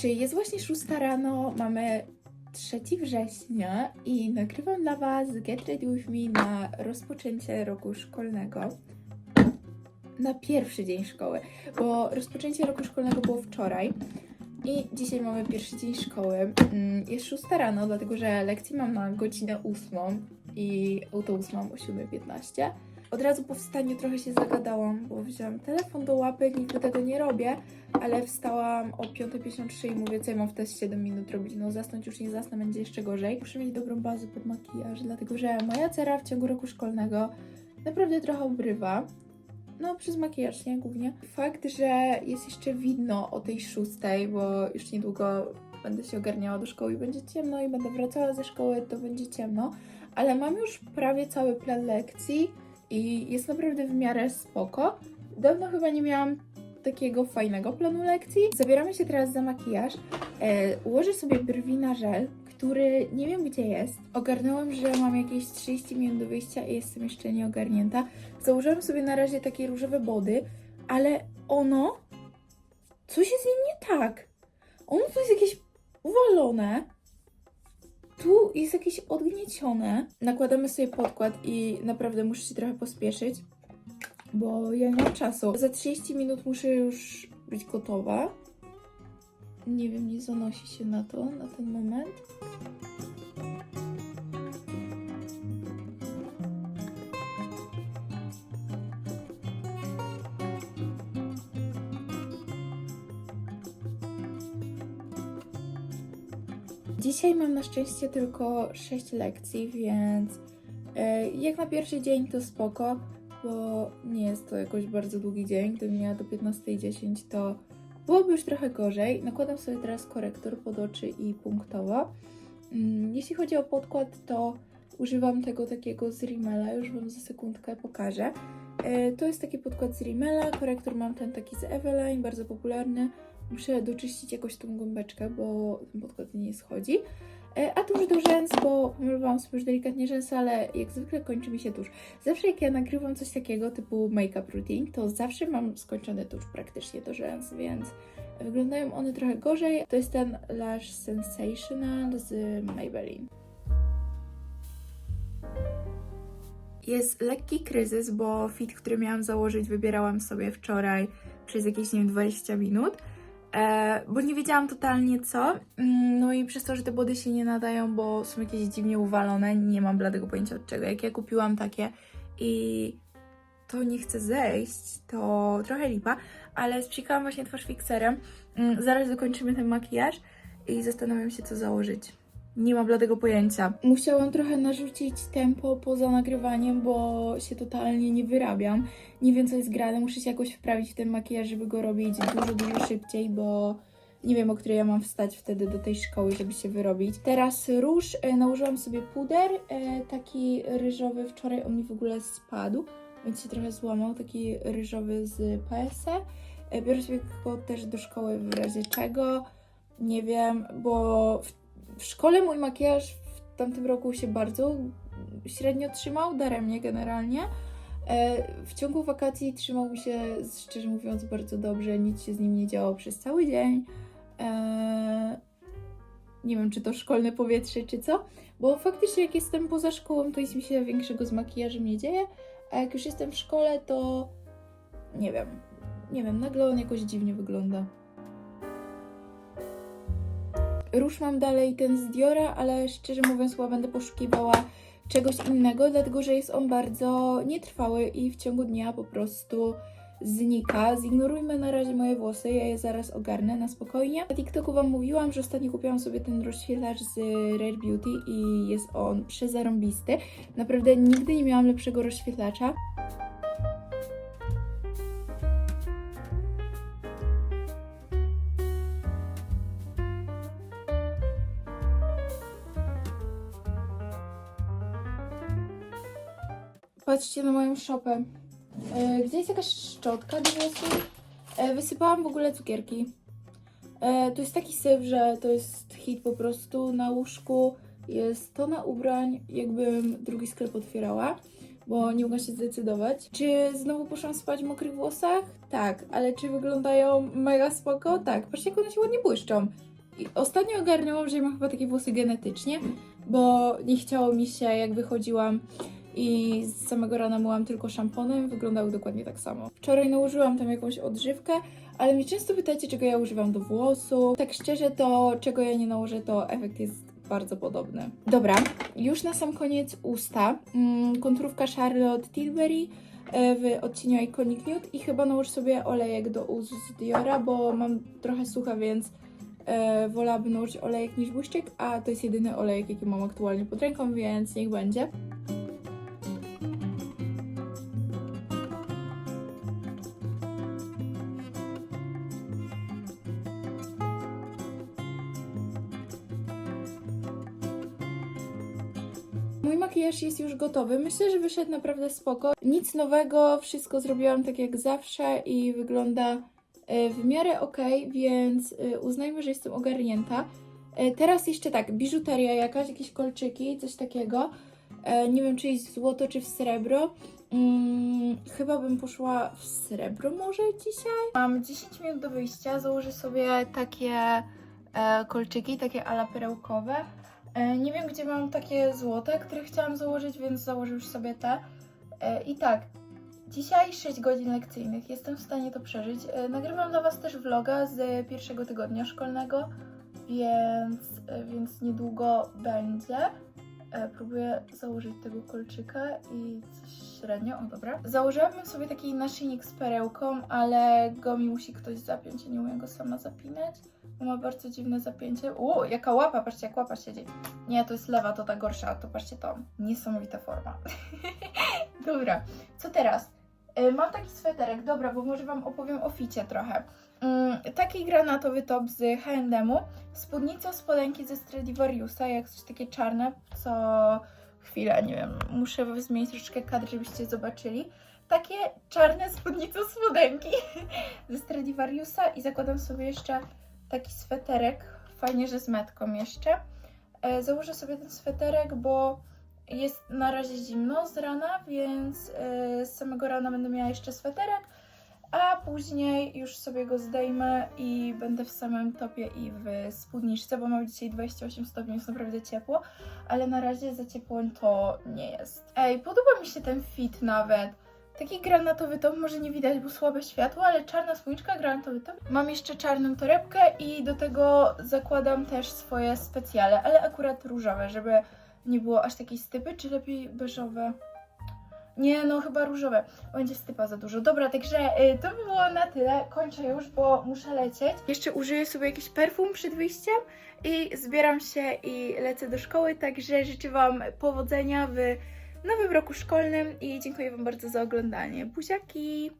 Czy jest właśnie 6 rano, mamy 3 września i nagrywam dla Was Get Ready With Me na rozpoczęcie roku szkolnego. Na pierwszy dzień szkoły, bo rozpoczęcie roku szkolnego było wczoraj i dzisiaj mamy pierwszy dzień szkoły. Mm, Jest 6 rano, dlatego że lekcji mam na godzinę 8 i autobus mam o 7.15. Od razu po wstaniu trochę się zagadałam, bo wziąłam telefon do łapy, nigdy tego nie robię, ale wstałam o 5.53 i mówię, co ja mam w te 7 minut robić, no zasnąć już nie zasnę, będzie jeszcze gorzej. Muszę mieć dobrą bazę pod makijaż, dlatego że moja cera w ciągu roku szkolnego naprawdę trochę obrywa. No, przez makijaż, nie? Głównie. Fakt, że jest jeszcze widno o tej szóstej, bo już niedługo będę się ogarniała do szkoły i będzie ciemno i będę wracała ze szkoły, to będzie ciemno. Ale mam już prawie cały plan lekcji i jest naprawdę w miarę spoko. Dawno chyba nie miałam takiego fajnego planu lekcji. Zabieramy się teraz za makijaż. E, ułożę sobie brwi na żel, który nie wiem gdzie jest. Ogarnęłam, że mam jakieś 30 minut do wyjścia i jestem jeszcze nie ogarnięta. Założyłam sobie na razie takie różowe body, ale ono... Coś jest z nim nie tak. Ono tu jest jakieś uwalone. Tu jest jakieś odgniecione. Nakładamy sobie podkład i naprawdę muszę się trochę pospieszyć, bo ja nie mam czasu. Za 30 minut muszę już być gotowa. Nie wiem, nie zanosi się na to na ten moment. Dzisiaj mam na szczęście tylko 6 lekcji, więc e, jak na pierwszy dzień to spoko, bo nie jest to jakoś bardzo długi dzień. Gdybym miała do 15.10 to byłoby już trochę gorzej. Nakładam sobie teraz korektor pod oczy i punktowo. Mm, Jeśli chodzi o podkład, to używam tego takiego z Rimmela, już Wam za sekundkę pokażę. E, To jest taki podkład z Rimmela, korektor mam ten taki z Eveline, bardzo popularny. Muszę doczyścić jakoś tą gąbeczkę, bo ten podkład nie schodzi. E, A tuż do rzęs, bo pomalowałam sobie już delikatnie rzęsy, ale jak zwykle kończy mi się tusz. Zawsze jak ja nagrywam coś takiego typu make-up routine, to zawsze mam skończony tusz praktycznie do rzęs, więc wyglądają one trochę gorzej. To jest ten Lash Sensational z Maybelline. Jest lekki kryzys, bo fit, który miałam założyć, wybierałam sobie wczoraj przez jakieś, nie wiem, 20 minut. E, bo nie wiedziałam totalnie co. Mm, No i przez to, że te body się nie nadają, bo są jakieś dziwnie uwalone, nie mam bladego pojęcia od czego. Jak ja kupiłam takie i to nie chce zejść, to trochę lipa, ale spsikałam właśnie twarz fikserem. Mm, Zaraz dokończymy ten makijaż i zastanawiam się, co założyć. Nie mam bladego pojęcia. Musiałam trochę narzucić tempo poza nagrywaniem, bo się totalnie nie wyrabiam. Nie wiem, co jest grane. Muszę się jakoś wprawić w ten makijaż, żeby go robić dużo, dużo szybciej, bo nie wiem, o której ja mam wstać wtedy do tej szkoły, żeby się wyrobić. Teraz róż. E, nałożyłam sobie puder, e, taki ryżowy. Wczoraj on mi w ogóle spadł, więc się trochę złamał. Taki ryżowy z PSE. E, biorę sobie go też do szkoły w razie czego. Nie wiem, bo w, w szkole mój makijaż w tamtym roku się bardzo średnio trzymał, daremnie generalnie. E, W ciągu wakacji trzymał mi się, szczerze mówiąc, bardzo dobrze. Nic się z nim nie działo przez cały dzień. E, Nie wiem, czy to szkolne powietrze, czy co. Bo faktycznie, jak jestem poza szkołą, to nic mi się większego z makijażem nie dzieje. A jak już jestem w szkole, to nie wiem. Nie wiem, nagle on jakoś dziwnie wygląda. Róż mam dalej ten z Diora, ale szczerze mówiąc, chyba będę poszukiwała czegoś innego, dlatego że jest on bardzo nietrwały i w ciągu dnia po prostu znika. Zignorujmy na razie moje włosy, ja je zaraz ogarnę na spokojnie. Na TikToku Wam mówiłam, że ostatnio kupiłam sobie ten rozświetlacz z Rare Beauty i jest on przezarąbisty. Naprawdę nigdy nie miałam lepszego rozświetlacza. Patrzcie na moją szopę. E, Gdzie jest jakaś szczotka do włosów? E, Wysypałam w ogóle cukierki. E, To jest taki syf, że to jest hit po prostu na łóżku. Jest to na ubrań, jakbym drugi sklep otwierała, bo nie mogłam się zdecydować. Czy znowu poszłam spać w mokrych włosach? Tak, ale czy wyglądają mega spoko? Tak, patrzcie jak one się ładnie błyszczą. i ostatnio ogarnęłam, że ja mam chyba takie włosy genetycznie, bo nie chciało mi się, jak wychodziłam i z samego rana myłam tylko szamponem, wyglądały dokładnie tak samo. Wczoraj nałożyłam tam jakąś odżywkę, ale mnie często pytacie, czego ja używam do włosów. Tak szczerze, to czego ja nie nałożę, to efekt jest bardzo podobny. Dobra, już na sam koniec usta. Mm, konturówka Charlotte Tilbury e, w odcieniu Iconic Nude i chyba nałożę sobie olejek do ust z Diora, bo mam trochę sucha, więc e, wolałabym nałożyć olejek niż błyszczyk, a to jest jedyny olejek, jaki mam aktualnie pod ręką, więc niech będzie. Mój makijaż jest już gotowy. Myślę, że wyszedł naprawdę spoko. Nic nowego, wszystko zrobiłam tak jak zawsze i wygląda e, w miarę ok, więc e, uznajmy, że jestem ogarnięta. E, Teraz jeszcze tak, biżuteria jakaś, jakieś kolczyki, coś takiego. Nie wiem, czy iść w złoto, czy w srebro. Mm, chyba bym poszła w srebro może dzisiaj. Mam 10 minut do wyjścia, założę sobie takie kolczyki, takie ala perełkowe. E, Nie wiem, gdzie mam takie złote, które chciałam założyć, więc założę już sobie te. E, I tak, dzisiaj 6 godzin lekcyjnych, jestem w stanie to przeżyć. E, Nagrywam dla Was też vloga z pierwszego tygodnia szkolnego, więc, więc niedługo będzie. Próbuję założyć tego kolczyka i coś średnio, o dobra. Założyłabym sobie taki naszyjnik z perełką, ale go mi musi ktoś zapiąć, ja nie umiem go sama zapinać. Ma bardzo dziwne zapięcie. O, jaka łapa, patrzcie jak łapa siedzi. Nie, to jest lewa, to ta gorsza, to patrzcie to. Niesamowita forma. dobra, co teraz? E, Mam taki sweterek, dobra, bo może Wam opowiem o ficie trochę. Mm, taki granatowy top z H&M-u, spódnica, spodenki ze Stradivariusa, jak coś takie czarne, co chwilę, nie wiem, muszę zmienić troszeczkę kadr, żebyście zobaczyli. Takie czarne spódnice, spodenki ze Stradivariusa i zakładam sobie jeszcze taki sweterek, fajnie, że z metką jeszcze. E, założę sobie ten sweterek, bo jest na razie zimno z rana, więc e, z samego rana będę miała jeszcze sweterek, a później już sobie go zdejmę i będę w samym topie i w spódniczce, bo mam dzisiaj 28 stopni, jest naprawdę ciepło, ale na razie za ciepło to nie jest. Ej, podoba mi się ten fit nawet. Taki granatowy top, może nie widać, bo słabe światło, ale czarna spódniczka, granatowy top. Mam jeszcze czarną torebkę i do tego zakładam też swoje specjale, ale akurat różowe, żeby nie było aż takiej stypy, czy lepiej beżowe? Nie, no chyba różowe. Będzie stypa za dużo. Dobra, także y, to by było na tyle. Kończę już, bo muszę lecieć. Jeszcze użyję sobie jakiś perfum przed wyjściem i zbieram się i lecę do szkoły, także życzę Wam powodzenia w nowym roku szkolnym i dziękuję Wam bardzo za oglądanie. Buziaki!